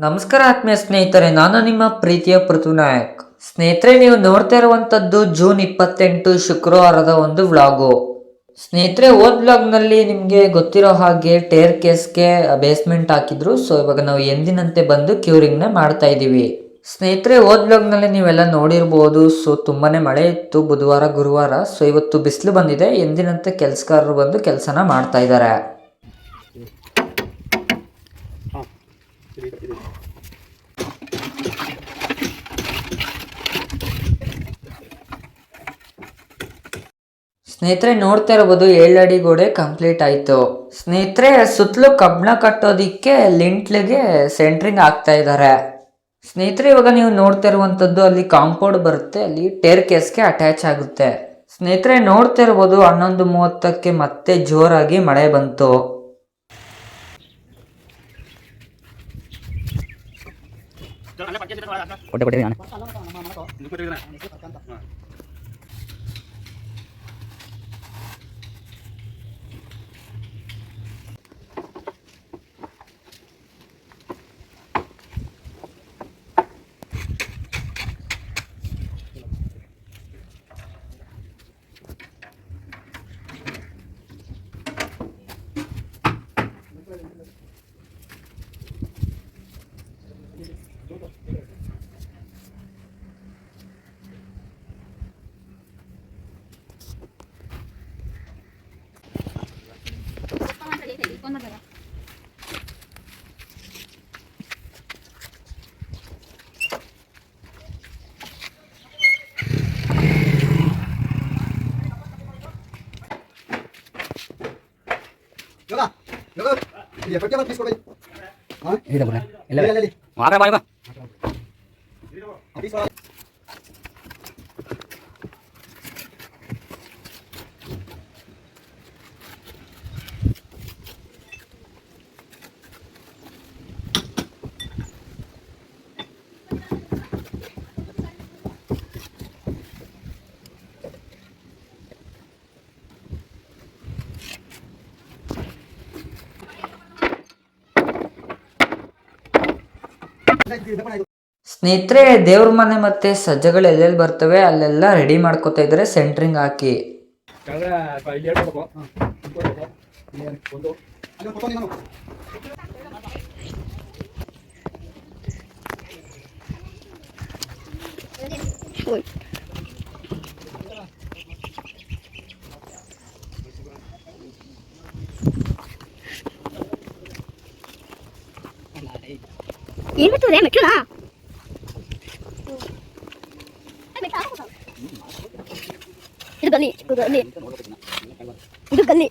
ನಮಸ್ಕಾರ ಆತ್ಮೀಯ ಸ್ನೇಹಿತರೆ, ನಾನು ನಿಮ್ಮ ಪ್ರೀತಿಯ ಪೃಥ್ವಿನಾಯಕ್ ಸ್ನೇಹಿತರೆ, ನೀವು ನೋಡ್ತಾ ಇರುವಂತದ್ದು ಜೂನ್ ಇಪ್ಪತ್ತೆಂಟು ಶುಕ್ರವಾರದ ಒಂದು ವ್ಲಾಗು. ಸ್ನೇಹಿತರೆ ಓದ್ ವ್ಲಾಗ್ನಲ್ಲಿ ನಿಮಗೆ ಗೊತ್ತಿರೋ ಹಾಗೆ ಟೇರ್ ಕೇಸ್ಗೆ ಬೇಸ್ಮೆಂಟ್ ಹಾಕಿದ್ರು. ಸೊ, ಇವಾಗ ನಾವು ಎಂದಿನಂತೆ ಬಂದು ಕ್ಯೂರಿಂಗ್ನ ಮಾಡ್ತಾ ಇದ್ದೀವಿ. ಸ್ನೇಹಿತರೆ ಓದ್ ಬ್ಲಾಗ್ನಲ್ಲಿ ನೀವೆಲ್ಲ ನೋಡಿರ್ಬೋದು. ಸೊ, ತುಂಬಾನೇ ಮಳೆ ಇತ್ತು ಬುಧವಾರ, ಗುರುವಾರ. ಸೊ, ಇವತ್ತು ಬಿಸಿಲು ಬಂದಿದೆ. ಎಂದಿನಂತೆ ಕೆಲಸಗಾರರು ಬಂದು ಕೆಲಸನ ಮಾಡ್ತಾ ಇದ್ದಾರೆ. ಸ್ನೇಹಿತರೆ, ನೋಡ್ತಾ ಇರಬಹುದು ಏಳಡಿ ಗೋಡೆ ಕಂಪ್ಲೀಟ್ ಆಯ್ತು. ಸ್ನೇಹಿತರೆ, ಸುತ್ತಲೂ ಕಬ್ಬಣ ಕಟ್ಟೋದಿಕ್ಕೆ ಲಿಂಟ್ಲಿಗೆ ಸೆಂಟ್ರಿಂಗ್ ಆಗ್ತಾ ಇದ್ದಾರೆ ಸ್ನೇಹಿತರೆ, ಇವಾಗ ನೀವು ನೋಡ್ತಾ ಇರುವಂತದ್ದು ಅಲ್ಲಿ ಕಾಂಪೌಂಡ್ ಬರುತ್ತೆ, ಅಲ್ಲಿ ಟೇರ್ ಕೇಸ್ಗೆ ಅಟ್ಯಾಚ್ ಆಗುತ್ತೆ. ಸ್ನೇಹಿತರೆ, ನೋಡ್ತಾ ಇರ್ಬೋದು ಹನ್ನೊಂದು ಮೂವತ್ತಕ್ಕೆ ಮತ್ತೆ ಜೋರಾಗಿ ಮಳೆ ಬಂತು. ಕೊಟ್ಟೆ ಕೊಟ್ಟೆ ಇಲ್ಲಿ ಪಟ್ಟಿ ಮತ್ತೆ ಕೊಡಿ ಹಾ ಇದೆ ಬಿಡ ಎಲ್ಲ ಇಲ್ಲ ಸ್ನೇಹಿತರೆ ದೇವ್ರ ಮನೆ ಮತ್ತೆ ಸಜ್ಜಗಳು ಎಲ್ಲೆಲ್ಲಿ ಬರ್ತವೆ ಅಲ್ಲೆಲ್ಲ ರೆಡಿ ಮಾಡ್ಕೋತ ಇದ್ರೆ ಸೆಂಟ್ರಿಂಗ್ ಹಾಕಿ. ಇಲ್ಲಿ ಒಂದು ಅಲ್ಲಿ ಒಂದು ಫೋಟೋ ನೀನು ಏನ್ ಬಿಟ್ಟು ಮೆಟ್ಲು ಇದು ಗಲ್ಲಿ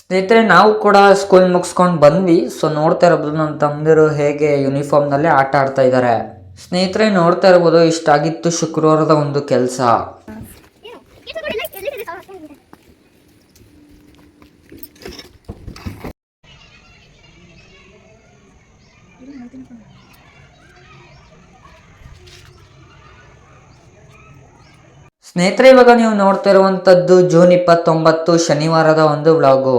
ಸ್ನೇಹಿತರೆ, ನಾವು ಕೂಡ ಸ್ಕೂಲ್ ಮುಗಿಸ್ಕೊಂಡು ಬಂದ್ವಿ. ಸೊ ನೋಡ್ತಾ ಇರ್ಬೋದು ನನ್ನ ತಮ್ಮದಿರು ಹೇಗೆ ಯೂನಿಫಾರ್ಮ್ನಲ್ಲೇ ಆಟ ಆಡ್ತಾ ಇದ್ದಾರೆ ಸ್ನೇಹಿತರೆ, ನೋಡ್ತಾ ಇರ್ಬೋದು ಇಷ್ಟಾಗಿತ್ತು ಶುಕ್ರವಾರದ ಒಂದು ಕೆಲಸ. ಸ್ನೇಹಿತರೆ ಇವಾಗ ನೀವು ನೋಡ್ತಾ ಇರುವಂತದ್ದು ಜೂನ್ ಇಪ್ಪತ್ತೊಂಬತ್ತು ಶನಿವಾರದ ಒಂದು ವ್ಲಾಗು.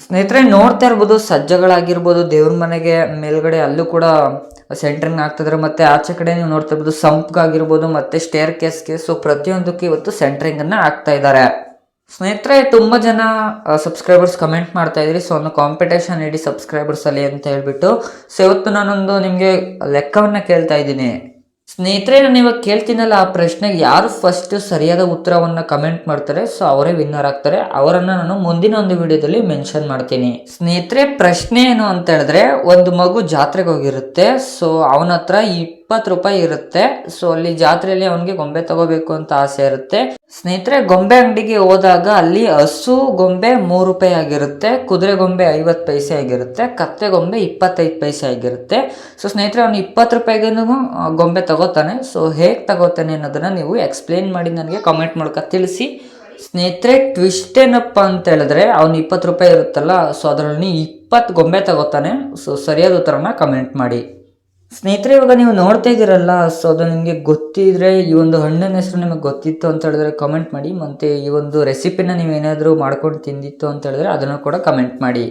ಸ್ನೇಹಿತರೆ ನೋಡ್ತಾ ಇರ್ಬೋದು ಸಜ್ಜಗಳಾಗಿರ್ಬೋದು ದೇವ್ರ ಮನೆಗೆ ಮೇಲ್ಗಡೆ ಅಲ್ಲೂ ಕೂಡ ಸೆಂಟ್ರಿಂಗ್ ಆಗ್ತಿದ್ರೆ ಮತ್ತೆ ಆಚೆ ಕಡೆ ನೀವು ನೋಡ್ತಾ ಇರ್ಬೋದು, ಸಂಪ್ಗಾಗಿರ್ಬೋದು, ಮತ್ತೆ ಸ್ಟೇರ್ ಕೇಸ್ಗೆ ಸೊ ಪ್ರತಿಯೊಂದಕ್ಕೆ ಇವತ್ತು ಸೆಂಟ್ರಿಂಗ್ ಅನ್ನ ಆಗ್ತಾ ಇದ್ದಾರೆ ಸ್ನೇಹಿತರೆ, ತುಂಬಾ ಜನ ಸಬ್ಸ್ಕ್ರೈಬರ್ಸ್ ಕಮೆಂಟ್ ಮಾಡ್ತಾ ಇದ್ರಿ. ಸೊ ಒಂದು ಕಾಂಪಿಟೇಷನ್ ಇಡಿ ಸಬ್ಸ್ಕ್ರೈಬರ್ಸ್ ಅಲ್ಲಿ ಅಂತ ಹೇಳ್ಬಿಟ್ಟು. ಸೊ ಇವತ್ತು ನಾನೊಂದು ನಿಮಗೆ ಲೆಕ್ಕವನ್ನ ಕೇಳ್ತಾ ಇದ್ದೀನಿ. ಸ್ನೇಹಿತರೆ, ನಾನು ಇವಾಗ ಕೇಳ್ತೀನಲ್ಲ, ಆ ಪ್ರಶ್ನೆಗೆ ಯಾರು ಫಸ್ಟ್ ಸರಿಯಾದ ಉತ್ತರವನ್ನು ಕಮೆಂಟ್ ಮಾಡ್ತಾರೆ ಸೊ ಅವರೇ ವಿನ್ನರ್ ಆಗ್ತಾರೆ. ಅವರನ್ನು ನಾನು ಮುಂದಿನ ಒಂದು ವಿಡಿಯೋದಲ್ಲಿ ಮೆನ್ಷನ್ ಮಾಡ್ತೀನಿ. ಸ್ನೇಹಿತರೆ, ಪ್ರಶ್ನೆ ಏನು ಅಂತ ಹೇಳಿದ್ರೆ, ಒಂದು ಮಗು ಜಾತ್ರೆಗೆ ಹೋಗಿರುತ್ತೆ ಸೊ ಅವನ ಹತ್ರ ಇಪ್ಪತ್ತು ರೂಪಾಯಿ ಇರುತ್ತೆ. ಸೊ ಅಲ್ಲಿ ಜಾತ್ರೆಯಲ್ಲಿ ಅವನಿಗೆ ಗೊಂಬೆ ತಗೋಬೇಕು ಅಂತ ಆಸೆ ಇರುತ್ತೆ. ಸ್ನೇಹಿತರೆ, ಗೊಂಬೆ ಅಂಗಡಿಗೆ ಹೋದಾಗ ಅಲ್ಲಿ ಹಸು ಗೊಂಬೆ ಮೂರು ರೂಪಾಯಿ ಆಗಿರುತ್ತೆ, ಕುದುರೆ ಗೊಂಬೆ ಐವತ್ತು ಪೈಸೆ ಆಗಿರುತ್ತೆ, ಕತ್ತೆ ಗೊಂಬೆ ಇಪ್ಪತ್ತೈದು ಪೈಸೆ ಆಗಿರುತ್ತೆ. ಸೊ ಸ್ನೇಹಿತರೆ, ಅವ್ನು ಇಪ್ಪತ್ತು ರೂಪಾಯಿಗೂ ಗೊಂಬೆ ತಗೋತಾನೆ. ಸೊ ಹೇಗೆ ತಗೋತಾನೆ ಅನ್ನೋದನ್ನ ನೀವು ಎಕ್ಸ್ಪ್ಲೇನ್ ಮಾಡಿ ನನಗೆ ಕಾಮೆಂಟ್ ಮೂಲಕ ತಿಳಿಸಿ. ಸ್ನೇಹಿತರೆ ಟ್ವಿಸ್ಟ್ ಏನಪ್ಪ ಅಂತ ಹೇಳಿದ್ರೆ, ಅವ್ನು ಇಪ್ಪತ್ತು ರೂಪಾಯಿ ಇರುತ್ತಲ್ಲ ಸೊ ಅದರಲ್ಲಿ ಇಪ್ಪತ್ತು ಗೊಂಬೆ ತಗೋತಾನೆ. ಸೊ ಸರಿಯಾದ ಉತ್ತರನ ಕಮೆಂಟ್ ಮಾಡಿ. ಸ್ನೇಹಿತರೆ, ಇವಾಗ ನೀವು ನೋಡ್ತಾ ಇದ್ದೀರಲ್ಲ, ಸೊ ಅದು ನಿಮಗೆ ಗೊತ್ತಿದ್ರೆ, ಈ ಒಂದು ಹಣ್ಣಿನ ಹೆಸರು ನಿಮಗೆ ಗೊತ್ತಿತ್ತು ಅಂತ ಹೇಳಿದ್ರೆ ಕಮೆಂಟ್ ಮಾಡಿ, ಮತ್ತೆ ಈ ಒಂದು ರೆಸಿಪಿನ ನೀವು ಏನಾದರೂ ಮಾಡ್ಕೊಂಡು ತಿಂದಿತ್ತು ಅಂತ ಹೇಳಿದ್ರೆ ಅದನ್ನು ಕೂಡ ಕಮೆಂಟ್ ಮಾಡಿ.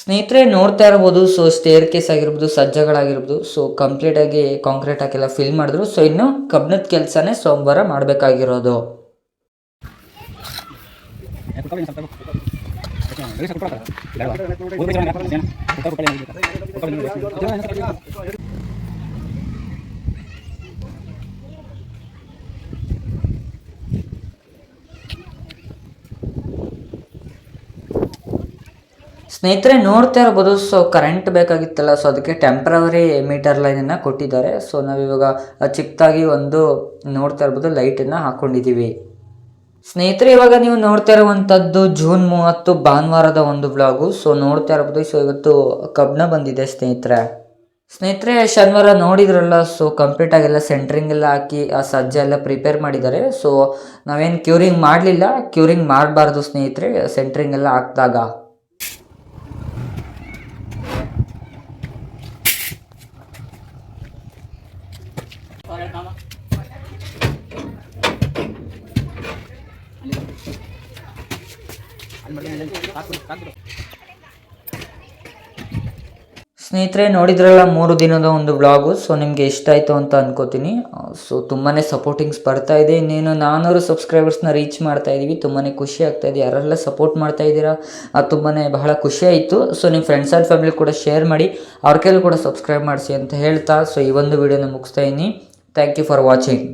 ಸ್ನೇಹಿತರೆ, ನೋಡ್ತಾ ಇರ್ಬೋದು. ಸೊ ಸ್ಟೇರ್ ಕೇಸ್ ಆಗಿರ್ಬೋದು, ಸಜ್ಜಗಳಾಗಿರ್ಬೋದು. ಸೊ ಕಂಪ್ಲೀಟ್ ಆಗಿ ಕಾಂಕ್ರೀಟ್ ಹಾಕಿಲ್ಲ ಫಿಲ್ ಮಾಡಿದ್ರು. ಸೊ ಇನ್ನು ಕಬ್ಬಿಣದ ಕೆಲಸನೇ ಸೋಮವಾರ ಮಾಡಬೇಕಾಗಿರೋದು. ಸ್ನೇಹಿತರೆ, ನೋಡ್ತಾ ಇರ್ಬೋದು. ಸೊ ಕರೆಂಟ್ ಬೇಕಾಗಿತ್ತಲ್ಲ. ಸೊ ಅದಕ್ಕೆ ಟೆಂಪ್ರವರಿ ಮೀಟರ್ ಲೈನನ್ನು ಕೊಟ್ಟಿದ್ದಾರೆ. ಸೊ ನಾವಿವಾಗ ಚಿಕ್ಕದಾಗಿ ಒಂದು ನೋಡ್ತಾ ಇರ್ಬೋದು. ಲೈಟನ್ನು ಹಾಕ್ಕೊಂಡಿದ್ದೀವಿ ಸ್ನೇಹಿತರೆ, ಇವಾಗ ನೀವು ನೋಡ್ತಾ ಇರುವಂಥದ್ದು ಜೂನ್ ಮೂವತ್ತು, ಭಾನುವಾರದ ಒಂದು ಬ್ಲಾಗು ಸೊ ನೋಡ್ತಾ ಇರ್ಬೋದು. ಸೊ ಇವತ್ತು ಕಬ್ಬಣ ಬಂದಿದೆ ಸ್ನೇಹಿತರೆ. ಸ್ನೇಹಿತರೆ, ಶನಿವಾರ ನೋಡಿದ್ರಲ್ಲ. ಸೊ ಕಂಪ್ಲೀಟ್ ಆಗಿಲ್ಲ ಸೆಂಟ್ರಿಂಗ್ ಎಲ್ಲ ಹಾಕಿ, ಆ ಸಜ್ಜೆ ಎಲ್ಲ ಪ್ರಿಪೇರ್ ಮಾಡಿದ್ದಾರೆ. ಸೊ ನಾವೇನು ಕ್ಯೂರಿಂಗ್ ಮಾಡಲಿಲ್ಲ. ಕ್ಯೂರಿಂಗ್ ಮಾಡಬಾರ್ದು ಸ್ನೇಹಿತರೆ ಸೆಂಟ್ರಿಂಗ್ ಎಲ್ಲ ಹಾಕಿದಾಗ. ಸ್ನೇಹಿತರೆ, ನೋಡಿದ್ರಲ್ಲ, ಮೂರು ದಿನದ ಒಂದು ಬ್ಲಾಗು ಸೊ ನಿಮಗೆ ಇಷ್ಟ ಆಯಿತು ಅಂತ ಅನ್ಕೋತೀನಿ. ಸೊ ತುಂಬಾ ಸಪೋರ್ಟಿಂಗ್ಸ್ ಬರ್ತಾ ಇದೆ. ಇನ್ನೇನು ನಾನ್ನೂರು ಸಬ್ಸ್ಕ್ರೈಬರ್ಸ್ನ ರೀಚ್ ಮಾಡ್ತಾ ಇದ್ದೀವಿ ತುಂಬಾ ಖುಷಿ ಆಗ್ತಾ ಇದೆ. ಯಾರೆಲ್ಲ ಸಪೋರ್ಟ್ ಮಾಡ್ತಾ ಇದ್ದೀರಾ, ಅದು ತುಂಬಾ ಬಹಳ ಖುಷಿ ಆಯಿತು. ಸೊ ನಿಮ್ಮ ಫ್ರೆಂಡ್ಸ್ ಆ್ಯಂಡ್ ಫ್ಯಾಮಿಲಿ ಕೂಡ ಶೇರ್ ಮಾಡಿ, ಅವ್ರ ಕೈಲಿ ಕೂಡ ಸಬ್ಸ್ಕ್ರೈಬ್ ಮಾಡಿಸಿ ಅಂತ ಹೇಳ್ತಾ ಸೊ ಈ ಒಂದು ವಿಡಿಯೋನ ಮುಗಿಸ್ತಾ ಇದ್ದೀನಿ ಥ್ಯಾಂಕ್ ಯು ಫಾರ್ ವಾಚಿಂಗ್